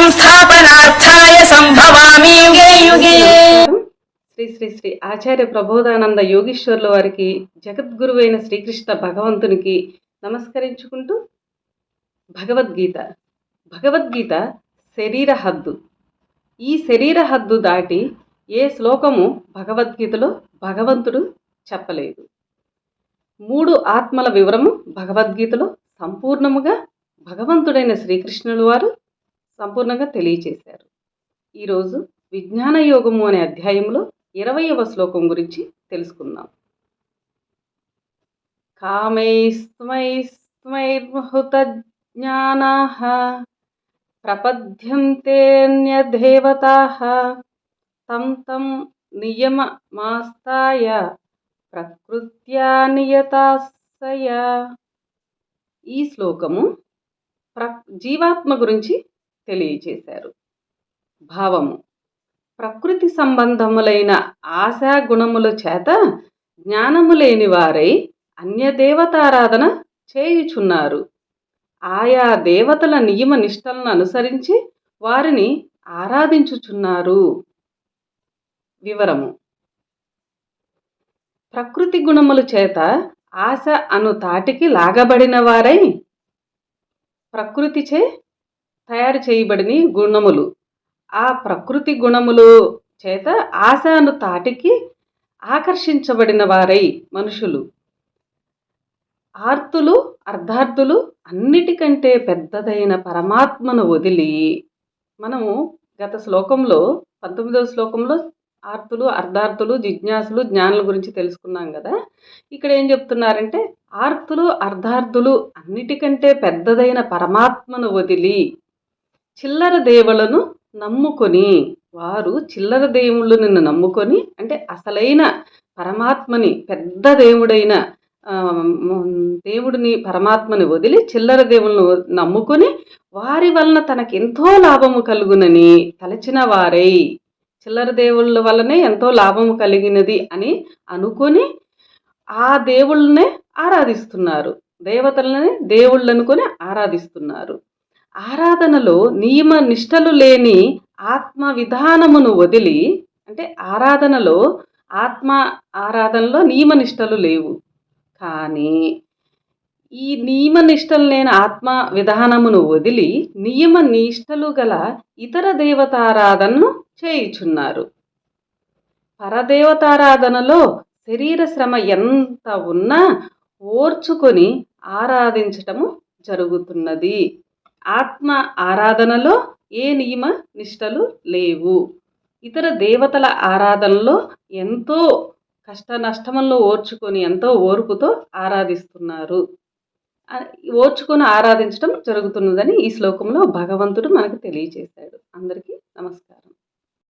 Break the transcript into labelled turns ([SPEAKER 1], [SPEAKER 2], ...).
[SPEAKER 1] సంస్థాపనార్థాయ సంభవామి. యుగే యుగే.
[SPEAKER 2] శ్రీ శ్రీ శ్రీ ఆచార్య ప్రబోధానంద యోగీశ్వర్ల వారికి జగద్గురువైన శ్రీకృష్ణ భగవంతునికి నమస్కరించుకుంటూ భగవద్గీత. భగవద్గీత శరీర హద్దు. ఈ శరీర హద్దు దాటి ఏ శ్లోకము భగవద్గీతలో భగవంతుడు చెప్పలేదు. మూడు ఆత్మల వివరము భగవద్గీతలో సంపూర్ణముగా భగవంతుడైన శ్రీకృష్ణుల వారు సంపూర్ణంగా తెలియచేశారు. ఈరోజు విజ్ఞాన యోగము అనే అధ్యాయంలో ఇరవయవ శ్లోకం గురించి తెలుసుకుందాం. కామైస్మైస్మైర్మహుత జ్ఞానా ప్రపద్యంతేన్యదేవతా తం తం నియమమాస్తాయ ప్రకృత్యా నియతాసయ ఈ శ్లోకము ప్ర జీవాత్మ గురించి తెలియచేశారు. భావము. ప్రకృతి సంబంధములైన ఆశా గుణముల చేత జ్ఞానము లేని వారై అన్యదేవతారాధన చేయుచున్నారు. ఆయా దేవతల నియమ నిష్టలను అనుసరించి వారిని ఆరాధించుచున్నారు. వివరము. ప్రకృతి గుణముల చేత ఆశ అను తాటికి లాగబడిన వారై ప్రకృతిచే తయారు చేయబడిన గుణములు. ఆ ప్రకృతి గుణములు చేత ఆశాను తాటికి ఆకర్షించబడిన వారై మనుషులు. ఆర్తులు అర్ధార్థులు అన్నిటికంటే పెద్దదైన పరమాత్మను వదిలి మనము గత శ్లోకంలో పంతొమ్మిదవ శ్లోకంలో ఆర్తులు అర్ధార్థులు జిజ్ఞాసులు జ్ఞానుల గురించి తెలుసుకున్నాం కదా. ఇక్కడ ఏం చెప్తున్నారంటే ఆర్తులు అర్ధార్థులు అన్నిటికంటే పెద్దదైన పరమాత్మను వదిలి చిల్లర దేవులను నమ్ముకొని వారు చిల్లర దేవుళ్ళు నిన్ను నమ్ముకొని అంటే అసలైన పరమాత్మని పెద్ద దేవుడైన దేవుడిని పరమాత్మని వదిలి చిల్లర దేవులను నమ్ముకొని వారి వలన తనకి ఎంతో లాభము కలుగునని తలచిన వారై చిల్లర దేవుళ్ళ వల్లనే ఎంతో లాభము కలిగినది అని అనుకొని ఆ దేవుళ్ళనే ఆరాధిస్తున్నారు. దేవతలనే దేవుళ్ళు అనుకొని ఆరాధిస్తున్నారు. ఆరాధనలో నియమ నిష్టలు లేని ఆత్మ విధానమును వదిలి అంటే ఆరాధనలో ఆత్మ ఆరాధనలో నియమ నిష్టలు లేవు. కానీ ఈ నియమ నిష్టలు లేని ఆత్మ విధానమును వదిలి నియమ నిష్టలు గల ఇతర దేవతారాధనను చేయుచున్నారు. పరదేవతారాధనలో శరీర శ్రమ ఎంత ఉన్నా ఓర్చుకొని ఆరాధించటము జరుగుతున్నది. ఆత్మ ఆరాధనలో ఏ నియమ నిష్టలు లేవు. ఇతర దేవతల ఆరాధనలో ఎంతో కష్ట నష్టములను ఓర్చుకొని ఎంతో ఓర్పుతో ఆరాధిస్తున్నారు. ఓర్చుకొని ఆరాధించడం జరుగుతున్నదని ఈ శ్లోకంలో భగవంతుడు మనకు తెలియజేశాడు అందరికీ నమస్కారం.